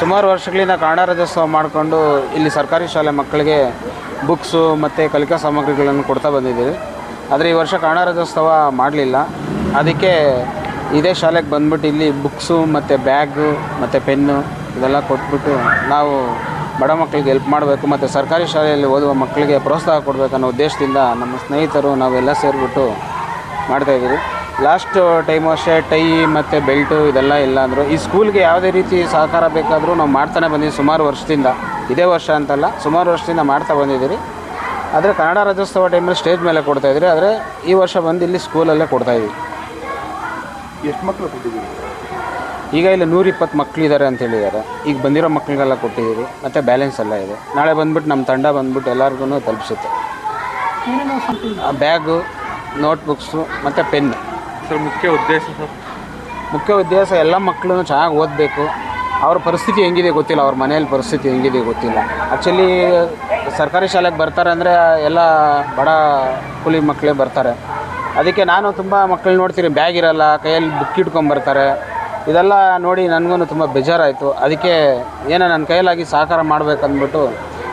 ಸುಮಾರು ವರ್ಷಗಳಿಂದ ಕನ್ನಡ ರಾಜ್ಯೋತ್ಸವ ಮಾಡಿಕೊಂಡು ಇಲ್ಲಿ ಸರ್ಕಾರಿ ಶಾಲೆ ಮಕ್ಕಳಿಗೆ ಬುಕ್ಸು ಮತ್ತು ಕಲಿಕಾ ಸಾಮಗ್ರಿಗಳನ್ನು ಕೊಡ್ತಾ ಬಂದಿದ್ದೀವಿ. ಆದರೆ ಈ ವರ್ಷ ಕನ್ನಡ ರಾಜ್ಯೋತ್ಸವ ಮಾಡಲಿಲ್ಲ. ಅದಕ್ಕೆ ಇದೇ ಶಾಲೆಗೆ ಬಂದ್ಬಿಟ್ಟು ಇಲ್ಲಿ ಬುಕ್ಸು ಮತ್ತು ಬ್ಯಾಗು ಮತ್ತು ಪೆನ್ನು ಇದೆಲ್ಲ ಕೊಟ್ಬಿಟ್ಟು ನಾವು ಬಡ ಮಕ್ಕಳಿಗೆ ಹೆಲ್ಪ್ ಮಾಡಬೇಕು ಮತ್ತು ಸರ್ಕಾರಿ ಶಾಲೆಯಲ್ಲಿ ಓದುವ ಮಕ್ಕಳಿಗೆ ಪ್ರೋತ್ಸಾಹ ಕೊಡಬೇಕನ್ನೋ ಉದ್ದೇಶದಿಂದ ನಮ್ಮ ಸ್ನೇಹಿತರು ನಾವೆಲ್ಲ ಸೇರಿಬಿಟ್ಟು ಮಾಡ್ತಾಯಿದ್ದೀವಿ ಲಾಸ್ಟ್ ಟೈಮು ಅಷ್ಟೇ ಟೈ ಮತ್ತು ಬೆಲ್ಟು ಇದೆಲ್ಲ ಇಲ್ಲ ಅಂದರು. ಈ ಸ್ಕೂಲ್ಗೆ ಯಾವುದೇ ರೀತಿ ಸಹಕಾರ ಬೇಕಾದರೂ ನಾವು ಮಾಡ್ತಾನೆ ಬಂದಿದ್ದೀವಿ ಸುಮಾರು ವರ್ಷದಿಂದ. ಇದೇ ವರ್ಷ ಅಂತಲ್ಲ ಸುಮಾರು ವರ್ಷದಿಂದ ಮಾಡ್ತಾ ಬಂದಿದ್ದೀರಿ. ಆದರೆ ಕನ್ನಡ ರಾಜ್ಯೋತ್ಸವ ಟೈಮಲ್ಲಿ ಸ್ಟೇಜ್ ಮೇಲೆ ಕೊಡ್ತಾಯಿದ್ರಿ ಆದರೆ ಈ ವರ್ಷ ಬಂದು ಇಲ್ಲಿ ಸ್ಕೂಲಲ್ಲೇ ಕೊಡ್ತಾಯಿದ್ದೀವಿ ಎಷ್ಟು ಮಕ್ಕಳು ಕೊಟ್ಟಿದ್ದೀವಿ ಈಗ ಇಲ್ಲಿ ನೂರಿಪ್ಪತ್ತು ಮಕ್ಕಳಿದ್ದಾರೆ ಅಂತ ಹೇಳಿದ್ದಾರೆ. ಈಗ ಬಂದಿರೋ ಮಕ್ಕಳಿಗೆಲ್ಲ ಕೊಟ್ಟಿದ್ದೀವಿ ಮತ್ತು ಬ್ಯಾಲೆನ್ಸ್ ಎಲ್ಲ ಇದೆ. ನಾಳೆ ಬಂದ್ಬಿಟ್ಟು ನಮ್ಮ ತಂಡ ಬಂದ್ಬಿಟ್ಟು ಎಲ್ಲರಿಗೂ ತಲುಪಿಸುತ್ತೆ. ಬ್ಯಾಗು ನೋಟ್ಬುಕ್ಸು ಮತ್ತು ಪೆನ್ ಸರ್, ಮುಖ್ಯ ಉದ್ದೇಶ ಸರ್? ಮುಖ್ಯ ಉದ್ದೇಶ ಎಲ್ಲ ಮಕ್ಕಳು ಚೆನ್ನಾಗಿ ಓದಬೇಕು. ಅವ್ರ ಪರಿಸ್ಥಿತಿ ಹೆಂಗಿದೆ ಗೊತ್ತಿಲ್ಲ, ಅವ್ರ ಮನೆಯಲ್ಲಿ ಪರಿಸ್ಥಿತಿ ಹೆಂಗಿದೆ ಗೊತ್ತಿಲ್ಲ. ಆ್ಯಕ್ಚುಲಿ ಸರ್ಕಾರಿ ಶಾಲೆಗೆ ಬರ್ತಾರೆ ಅಂದರೆ ಎಲ್ಲ ಬಡ ಕೂಲಿ ಮಕ್ಕಳೇ ಬರ್ತಾರೆ. ಅದಕ್ಕೆ ನಾನು ತುಂಬ ಮಕ್ಕಳು ನೋಡ್ತೀನಿ, ಬ್ಯಾಗ್ ಇರಲ್ಲ, ಕೈಯಲ್ಲಿ ಬುಕ್ ಇಟ್ಕೊಂಬರ್ತಾರೆ ಇದೆಲ್ಲ ನೋಡಿ ನನಗೂ ತುಂಬ ಬೇಜಾರಾಯಿತು. ಅದಕ್ಕೆ ಏನೋ ನನ್ನ ಕೈಯಲ್ಲಾಗಿ ಸಹಕಾರ ಮಾಡಬೇಕಂದ್ಬಿಟ್ಟು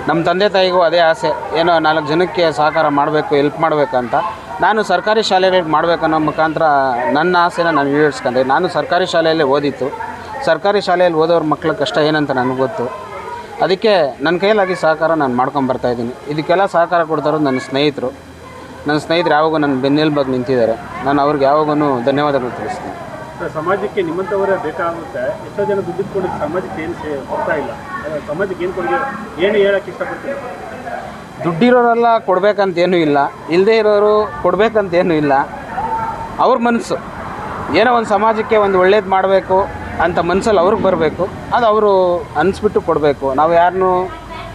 ನಮ್ಮ ತಂದೆ ತಾಯಿಗೂ ಅದೇ ಆಸೆ, ಏನೋ ನಾಲ್ಕು ಜನಕ್ಕೆ ಸಹಕಾರ ಮಾಡಬೇಕು ಹೆಲ್ಪ್ ಮಾಡಬೇಕಂತ. ನಾನು ಸರ್ಕಾರಿ ಶಾಲೆಗಳಿಗೆ ಮಾಡಬೇಕನ್ನೋ ಮುಖಾಂತರ ನನ್ನ ಆಸೆನ ನಾನು ಈಡೇರಿಸ್ಕೊಂಡೆ. ನಾನು ಸರ್ಕಾರಿ ಶಾಲೆಯಲ್ಲೇ ಓದಿತ್ತು ಸರ್ಕಾರಿ ಶಾಲೆಯಲ್ಲಿ ಓದೋರ ಮಕ್ಕಳ ಕಷ್ಟ ಏನಂತ ನನಗೆ ಗೊತ್ತು. ಅದಕ್ಕೆ ನನ್ನ ಕೈಯಲ್ಲಾಗಿ ಸಹಕಾರ ನಾನು ಮಾಡ್ಕೊಂಡು ಇದ್ದೀನಿ. ಇದಕ್ಕೆಲ್ಲ ಸಹಕಾರ ಕೊಡ್ತಾರೋ ನನ್ನ ಸ್ನೇಹಿತರು. ನನ್ನ ಸ್ನೇಹಿತರು ಯಾವಾಗೂ ನನ್ನ ಬೆನ್ನೆಲುಬಾಗಿ ನಿಂತಿದ್ದಾರೆ. ನಾನು ಅವ್ರಿಗೆ ಯಾವಾಗೂ ಧನ್ಯವಾದಗಳು ತಿಳಿಸ್ತೀನಿ. ಸಮಾಜಕ್ಕೆ ನಿಮ್ಮಂಥವರೇ ಬೇಕಾಗುತ್ತೆ. ಎಷ್ಟೋ ಜನ ದುಡ್ಡಿಟ್ಕೊಂಡು ಸಮಾಜಕ್ಕೆ ಏನು ಇಲ್ಲ. ಸಮಾಜಕ್ಕೆ ಏನು ಕೊಡುಗೆ ಏನು ಹೇಳಕ್ಕೆ ಇಷ್ಟಪಡ್ತೀನಿ ದುಡ್ಡಿರೋರೆಲ್ಲ ಕೊಡಬೇಕಂತೇನೂ ಇಲ್ಲ ಇಲ್ಲದೇ ಇರೋರು ಕೊಡಬೇಕಂತೇನೂ ಇಲ್ಲ. ಅವ್ರ ಮನಸ್ಸು. ಏನೋ ಒಂದು ಸಮಾಜಕ್ಕೆ ಒಂದು ಒಳ್ಳೇದು ಮಾಡಬೇಕು ಅಂತ ಮನಸ್ಸಲ್ಲಿ ಅವ್ರಿಗೆ ಬರಬೇಕು. ಅದು ಅವರು ಅನಿಸ್ಬಿಟ್ಟು ಕೊಡಬೇಕು. ನಾವು ಯಾರನ್ನೂ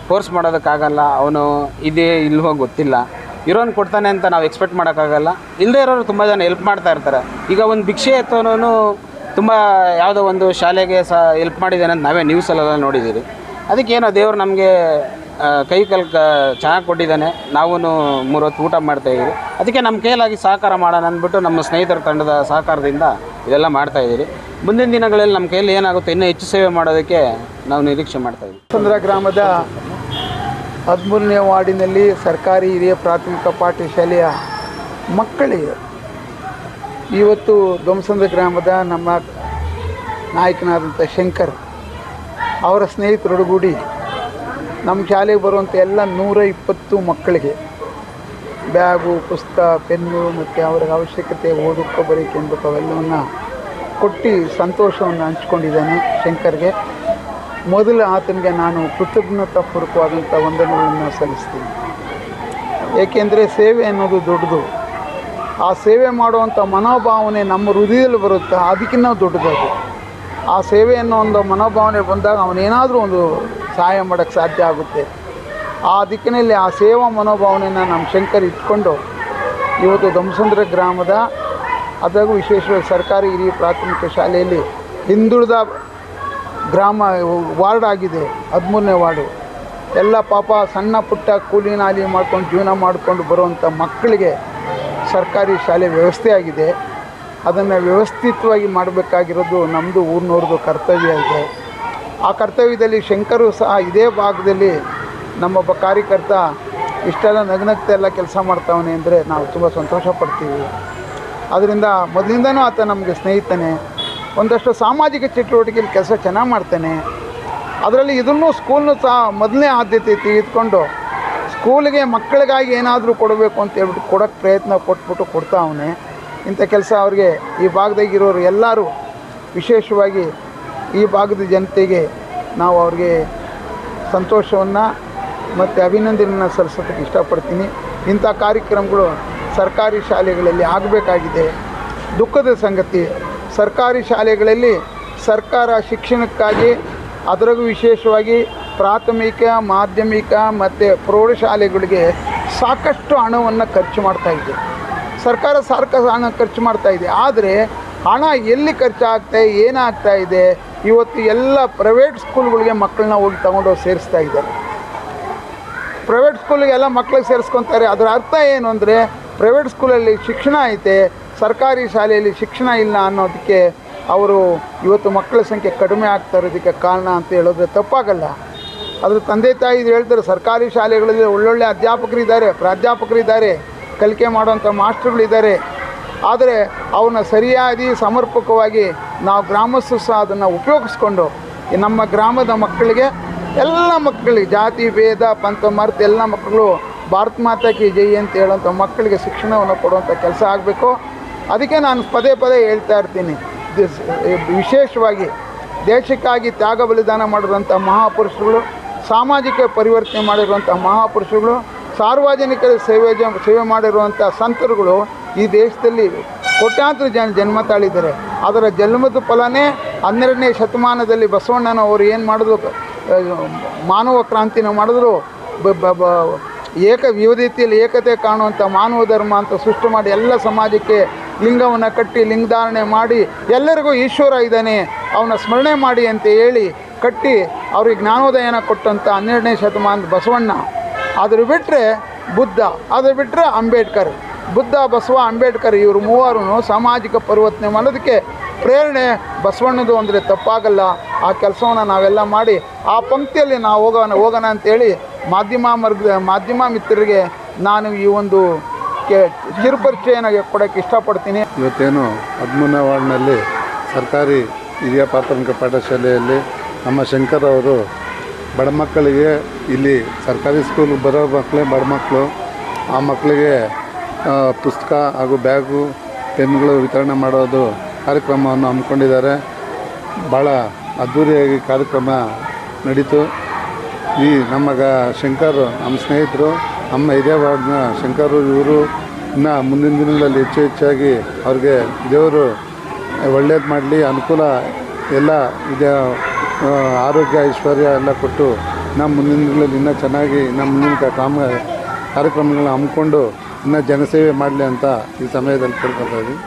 ಫೋರ್ಸ್ ಮಾಡೋದಕ್ಕಾಗಲ್ಲ, ಅವನು ಇದೇ ಇಲ್ವೋ ಗೊತ್ತಿಲ್ಲ. ಇರೋನು ಕೊಡ್ತಾನೆ ಅಂತ ನಾವು ಎಕ್ಸ್ಪೆಕ್ಟ್ ಮಾಡೋಕ್ಕಾಗಲ್ಲ. ಇಲ್ಲದೇ ಇರೋರು ತುಂಬ ಜನ ಹೆಲ್ಪ್ ಮಾಡ್ತಾ ಇರ್ತಾರೆ. ಈಗ ಒಂದು ಭಿಕ್ಷೆ ಎತ್ತೋನು ತುಂಬ ಯಾವುದೋ ಒಂದು ಶಾಲೆಗೆ ಸಹ ಹೆಲ್ಪ್ ಮಾಡಿದ್ದಾನೆ ಅಂತ ನಾವೇ ನ್ಯೂಸಲ್ಲೆಲ್ಲ ನೋಡಿದ್ದೀರಿ ಅದಕ್ಕೇನೋ ದೇವರು ನಮಗೆ ಕೈ ಕಲ್ ಕ, ಚೆನ್ನಾಗಿ ಕೊಟ್ಟಿದ್ದಾನೆ. ನಾವೂ ಮೂರೊತ್ತು ಊಟ ಮಾಡ್ತಾಯಿದ್ದೀವಿ ಅದಕ್ಕೆ ನಮ್ಮ ಕೈಲಾಗಿ ಸಹಕಾರ ಮಾಡೋಣ ಅಂದ್ಬಿಟ್ಟು ನಮ್ಮ ಸ್ನೇಹಿತರ ತಂಡದ ಸಹಕಾರದಿಂದ ಇದೆಲ್ಲ ಮಾಡ್ತಾಯಿದ್ದೀರಿ ಮುಂದಿನ ದಿನಗಳಲ್ಲಿ ನಮ್ಮ ಕೈಯಲ್ಲಿ ಏನಾಗುತ್ತೆ ಇನ್ನೂ ಹೆಚ್ಚು ಸೇವೆ ಮಾಡೋದಕ್ಕೆ ನಾವು ನಿರೀಕ್ಷೆ ಮಾಡ್ತಾಯಿದ್ದೀವಿ ಸುಂದರ ಗ್ರಾಮದ ಹದಿಮೂರನೇ ವಾರ್ಡಿನಲ್ಲಿ ಸರ್ಕಾರಿ ಹಿರಿಯ ಪ್ರಾಥಮಿಕ ಪಾಠಶಾಲೆಯ ಮಕ್ಕಳಿಗೆ ಇವತ್ತು ಧ್ವಂಸಂದ್ರ ಗ್ರಾಮದ ನಮ್ಮ ನಾಯಕನಾದಂಥ ಶಂಕರ್ ಅವರ ಸ್ನೇಹಿತರೊಡಗೂಡಿ ನಮ್ಮ ಶಾಲೆಗೆ ಬರುವಂಥ ಎಲ್ಲ ನೂರ ಇಪ್ಪತ್ತು ಮಕ್ಕಳಿಗೆ ಬ್ಯಾಗು, ಪುಸ್ತಕ, ಪೆನ್ನು ಮತ್ತು ಅವ್ರಿಗೆ ಅವಶ್ಯಕತೆ ಓದಕ್ಕೆ ಬರೀಕೆ ಅನ್ಬೇಕು ಅವೆಲ್ಲವನ್ನು ಕೊಟ್ಟು ಸಂತೋಷವನ್ನು ಹಂಚ್ಕೊಂಡಿದ್ದಾನೆ ಶಂಕರ್ಗೆ. ಮೊದಲು ಆತನಿಗೆ ನಾನು ಕೃತಜ್ಞತಾಪೂರ್ವಕವಾದಂಥ ವಂದನೆಗಳನ್ನು ಸಲ್ಲಿಸ್ತೀನಿ. ಏಕೆಂದರೆ ಸೇವೆ ಅನ್ನೋದು ದೊಡ್ಡದು. ಆ ಸೇವೆ ಮಾಡುವಂಥ ಮನೋಭಾವನೆ ನಮ್ಮ ಹೃದಯದಲ್ಲಿ ಬರುತ್ತೆ, ಅದಕ್ಕಿಂತ ದೊಡ್ಡದದು ಆ ಸೇವೆ ಅನ್ನೋ ಒಂದು ಮನೋಭಾವನೆ ಬಂದಾಗ ಅವನೇನಾದರೂ ಒಂದು ಸಹಾಯ ಮಾಡೋಕ್ಕೆ ಸಾಧ್ಯ ಆಗುತ್ತೆ. ಆ ದಿಕ್ಕಿನಲ್ಲಿ ಆ ಸೇವಾ ಮನೋಭಾವನೆಯನ್ನು ನಮ್ಮ ಶಂಕರ್ ಇಟ್ಕೊಂಡು ಇವತ್ತು ದಮ್ಸಂದ್ರ ಗ್ರಾಮದ ಅದಾಗೂ ವಿಶೇಷವಾಗಿ ಸರ್ಕಾರಿ ಹಿರಿಯ ಪ್ರಾಥಮಿಕ ಶಾಲೆಯಲ್ಲಿ ಹಿಂದುಳಿದ ಗ್ರಾಮ ವಾರ್ಡ್ ಆಗಿದೆ, ಹದಿಮೂರನೇ ವಾರ್ಡು. ಎಲ್ಲ ಪಾಪ ಸಣ್ಣ ಪುಟ್ಟ ಕೂಲಿ ನಾಲಿ ಮಾಡ್ಕೊಂಡು ಜೀವನ ಮಾಡಿಕೊಂಡು ಬರುವಂಥ ಮಕ್ಕಳಿಗೆ ಸರ್ಕಾರಿ ಶಾಲೆ ವ್ಯವಸ್ಥೆ ಆಗಿದೆ. ಅದನ್ನು ವ್ಯವಸ್ಥಿತವಾಗಿ ಮಾಡಬೇಕಾಗಿರೋದು ನಮ್ಮದು ಊರಿನವ್ರದ್ದು ಕರ್ತವ್ಯ ಇದೆ. ಆ ಕರ್ತವ್ಯದಲ್ಲಿ ಶಂಕರು ಸಹ ಇದೇ ಭಾಗದಲ್ಲಿ ನಮ್ಮೊಬ್ಬ ಕಾರ್ಯಕರ್ತ ಇಷ್ಟೆಲ್ಲ ನಗ್ನಗ್ತಾ ಎಲ್ಲ ಕೆಲಸ ಮಾಡ್ತಾವನೆ ಅಂದರೆ ನಾವು ತುಂಬ ಸಂತೋಷ ಪಡ್ತೀವಿ. ಅದರಿಂದ ಮೊದಲಿಂದನೂ ಆತ ನಮಗೆ ಸ್ನೇಹಿತನೇ. ಒಂದಷ್ಟು ಸಾಮಾಜಿಕ ಚಟುವಟಿಕೆಯಲ್ಲಿ ಕೆಲಸ ಚೆನ್ನಾಗಿ ಮಾಡ್ತಾನೆ. ಅದರಲ್ಲಿ ಇದನ್ನು ಸ್ಕೂಲ್ನು ಸಹ ಮೊದಲನೇ ಆದ್ಯತೆ ತೆಗೆದುಕೊಂಡು ಸ್ಕೂಲಿಗೆ ಮಕ್ಕಳಿಗಾಗಿ ಏನಾದರೂ ಕೊಡಬೇಕು ಅಂತ ಹೇಳ್ಬಿಟ್ಟು ಕೊಡೋಕ್ಕೆ ಪ್ರಯತ್ನ ಕೊಟ್ಬಿಟ್ಟು ಕೊಡ್ತಾ ಅವನೇ. ಇಂಥ ಕೆಲಸ ಅವ್ರಿಗೆ ಈ ಭಾಗದಾಗಿರೋರು ಎಲ್ಲರೂ ವಿಶೇಷವಾಗಿ ಈ ಭಾಗದ ಜನತೆಗೆ ನಾವು ಅವ್ರಿಗೆ ಸಂತೋಷವನ್ನು ಮತ್ತು ಅಭಿನಂದನೆಯನ್ನು ಸಲ್ಲಿಸೋದಕ್ಕೆ ಇಷ್ಟಪಡ್ತೀನಿ. ಇಂಥ ಕಾರ್ಯಕ್ರಮಗಳು ಸರ್ಕಾರಿ ಶಾಲೆಗಳಲ್ಲಿ ಆಗಬೇಕಾಗಿದೆ. ದುಃಖದ ಸಂಗತಿ, ಸರ್ಕಾರಿ ಶಾಲೆಗಳಲ್ಲಿ ಸರ್ಕಾರ ಶಿಕ್ಷಣಕ್ಕಾಗಿ ಅದರಾಗೂ ವಿಶೇಷವಾಗಿ ಪ್ರಾಥಮಿಕ, ಮಾಧ್ಯಮಿಕ ಮತ್ತು ಪ್ರೌಢಶಾಲೆಗಳಿಗೆ ಸಾಕಷ್ಟು ಹಣವನ್ನು ಖರ್ಚು ಮಾಡ್ತಾ ಇದೆ. ಸರ್ಕಾರ ಸಾರ್ಕ ಹಣ ಖರ್ಚು ಮಾಡ್ತಾ ಇದೆ. ಆದರೆ ಹಣ ಎಲ್ಲಿ ಖರ್ಚಾಗ್ತಾ, ಏನಾಗ್ತಾ ಇದೆ? ಇವತ್ತು ಎಲ್ಲ ಪ್ರೈವೇಟ್ ಸ್ಕೂಲ್ಗಳಿಗೆ ಮಕ್ಕಳನ್ನ ಹೋಗಿ ತಗೊಂಡೋಗಿ ಸೇರಿಸ್ತಾ ಇದ್ದಾರೆ. ಪ್ರೈವೇಟ್ ಸ್ಕೂಲಿಗೆಲ್ಲ ಮಕ್ಳಿಗೆ ಸೇರಿಸ್ಕೊತಾರೆ. ಅದರ ಅರ್ಥ ಏನು ಅಂದರೆ ಪ್ರೈವೇಟ್ ಸ್ಕೂಲಲ್ಲಿ ಶಿಕ್ಷಣ ಐತೆ, ಸರ್ಕಾರಿ ಶಾಲೆಯಲ್ಲಿ ಶಿಕ್ಷಣ ಇಲ್ಲ ಅನ್ನೋದಕ್ಕೆ ಅವರು ಇವತ್ತು ಮಕ್ಕಳ ಸಂಖ್ಯೆ ಕಡಿಮೆ ಆಗ್ತಾ ಇರೋದಕ್ಕೆ ಕಾರಣ ಅಂತ ಹೇಳಿದ್ರೆ ತಪ್ಪಾಗಲ್ಲ. ಅದ್ರ ತಂದೆ ತಾಯಿ ಇದು ಹೇಳ್ತಾರೆ, ಸರ್ಕಾರಿ ಶಾಲೆಗಳಲ್ಲಿ ಒಳ್ಳೊಳ್ಳೆ ಅಧ್ಯಾಪಕರಿದ್ದಾರೆ, ಪ್ರಾಧ್ಯಾಪಕರಿದ್ದಾರೆ, ಕಲಿಕೆ ಮಾಡುವಂಥ ಮಾಸ್ಟರ್ಗಳಿದ್ದಾರೆ. ಆದರೆ ಅವನ್ನ ಸರಿಯಾಗಿ ಸಮರ್ಪಕವಾಗಿ ನಾವು ಗ್ರಾಮಸ್ಥರು ಸಹ ಅದನ್ನು ಉಪಯೋಗಿಸ್ಕೊಂಡು ನಮ್ಮ ಗ್ರಾಮದ ಮಕ್ಕಳಿಗೆ ಎಲ್ಲ ಮಕ್ಕಳಿಗೆ ಜಾತಿ, ಭೇದ, ಪಂಥ, ಮರ್ತ ಎಲ್ಲ ಮಕ್ಕಳು ಭಾರತ ಮಾತಾ ಕಿ ಜೈ ಅಂತ ಹೇಳೋಂಥ ಮಕ್ಕಳಿಗೆ ಶಿಕ್ಷಣವನ್ನು ಕೊಡುವಂಥ ಕೆಲಸ ಆಗಬೇಕು. ಅದಕ್ಕೆ ನಾನು ಪದೇ ಪದೇ ಹೇಳ್ತಾ ಇರ್ತೀನಿ. ವಿಶೇಷವಾಗಿ ದೇಶಕ್ಕಾಗಿ ತ್ಯಾಗ ಬಲಿದಾನ ಮಾಡಿರುವಂಥ ಮಹಾಪುರುಷಗಳು ಸಾಮಾಜಿಕ ಪರಿವರ್ತನೆ ಮಾಡಿರುವಂಥ ಮಹಾಪುರುಷರುಗಳು ಸಾರ್ವಜನಿಕರ ಸೇವೆ ಜ, ಸೇವೆ ಮಾಡಿರುವಂಥ ಸಂತರುಗಳು ಈ ದೇಶದಲ್ಲಿ ಕೋಟ್ಯಾಂತರ ಜನ ಜನ್ಮ ತಾಳಿದ್ದಾರೆ. ಅದರ ಜನ್ಮದ ಫಲನೇ ಹನ್ನೆರಡನೇ ಶತಮಾನದಲ್ಲಿ ಬಸವಣ್ಣನವರು ಏನು ಮಾಡಿದ್ರು? ಮಾನವ ಕ್ರಾಂತಿನ ಮಾಡಿದ್ರು. ಏಕ ವಿವಿಧತೆಯಲ್ಲಿ ಏಕತೆ ಕಾಣುವಂಥ ಮಾನವ ಧರ್ಮ ಅಂತ ಸೃಷ್ಟಿ ಮಾಡಿ ಎಲ್ಲ ಸಮಾಜಕ್ಕೆ ಲಿಂಗವನ್ನು ಕಟ್ಟಿ, ಲಿಂಗಧಾರಣೆ ಮಾಡಿ ಎಲ್ಲರಿಗೂ ಈಶ್ವರ ಇದ್ದಾನೆ. ಅವನ ಸ್ಮರಣೆ ಮಾಡಿ ಅಂತ ಹೇಳಿ ಕಟ್ಟಿ ಅವ್ರಿಗೆ ಜ್ಞಾನೋದಯನ ಕೊಟ್ಟಂಥ ಹನ್ನೆರಡನೇ ಶತಮಾನದ ಬಸವಣ್ಣ. ಅದ್ರ ಬಿಟ್ಟರೆ ಬುದ್ಧ ಅದ್ರ ಬಿಟ್ಟರೆ ಅಂಬೇಡ್ಕರ್. ಬುದ್ಧ, ಬಸವ, ಅಂಬೇಡ್ಕರ್ ಇವರು ಮೂವರು ಸಾಮಾಜಿಕ ಪರಿವರ್ತನೆ ಮಾಡೋದಕ್ಕೆ ಪ್ರೇರಣೆ ಬಸವಣ್ಣದು ಅಂದರೆ ತಪ್ಪಾಗಲ್ಲ. ಆ ಕೆಲಸವನ್ನು ನಾವೆಲ್ಲ ಮಾಡಿ ಆ ಪಂಕ್ತಿಯಲ್ಲಿ ನಾವು ಹೋಗೋಣ ಹೋಗೋಣ ಅಂತೇಳಿ ಮಾಧ್ಯಮ ಮರ್ಗ, ಮಾಧ್ಯಮ ಮಿತ್ರರಿಗೆ ನಾನು ಈ ಒಂದು ಕೆ, ಕಿರುಪರಿಚಯನ ಕೊಡೋಕ್ಕೆ ಇಷ್ಟಪಡ್ತೀನಿ. ಇವತ್ತೇನು ಹದಿಮೂರನೇ ವಾರ್ಡ್ನಲ್ಲಿ ಸರ್ಕಾರಿ ಹಿರಿಯ ಪ್ರಾಥಮಿಕ ಪಾಠಶಾಲೆಯಲ್ಲಿ ನಮ್ಮ ಶಂಕರ್ ಅವರು ಬಡ ಮಕ್ಕಳಿಗೆ ಇಲ್ಲಿ ಸರ್ಕಾರಿ ಸ್ಕೂಲ್ಗೆ ಬರೋ ಮಕ್ಕಳೇ ಬಡ ಮಕ್ಕಳು. ಆ ಮಕ್ಕಳಿಗೆ ಪುಸ್ತಕ ಹಾಗೂ ಬ್ಯಾಗು ಪೆನ್ಗಳು ವಿತರಣೆ ಮಾಡೋದು ಕಾರ್ಯಕ್ರಮವನ್ನು ಹಮ್ಮಿಕೊಂಡಿದ್ದಾರೆ. ಭಾಳ ಅದ್ಧೂರಿಯಾಗಿ ಕಾರ್ಯಕ್ರಮ ನಡೀತು. ಈ ನಮ್ಮ ಗ, ಶಂಕರ್, ನಮ್ಮ ಸ್ನೇಹಿತರು, ನಮ್ಮ ಹಿರಿಯ ವಾರ್ಡ್ನ ಶಂಕರು ಇವರು ಇನ್ನು ಮುಂದಿನ ದಿನಗಳಲ್ಲಿ ಹೆಚ್ಚು ಹೆಚ್ಚಾಗಿ ಅವ್ರಿಗೆ ದೇವರು ಒಳ್ಳೇದು ಮಾಡಲಿ, ಅನುಕೂಲ ಎಲ್ಲ ಇದೆ ಆರೋಗ್ಯ, ಐಶ್ವರ್ಯ ಎಲ್ಲ ಕೊಟ್ಟು ನಮ್ಮ ಮುಂದಿನ ದಿನಗಳಲ್ಲಿ ಇನ್ನೂ ಚೆನ್ನಾಗಿ ನಮ್ಮ ಮುಂದಿನ ಕಾಮ ಕಾರ್ಯಕ್ರಮಗಳನ್ನ ಹಮ್ಮಿಕೊಂಡು ಇನ್ನೂ ಜನಸೇವೆ ಮಾಡಲಿ ಅಂತ ಈ ಸಮಯದಲ್ಲಿ ಕೇಳ್ಕೊತಾ ಇದ್ದೀವಿ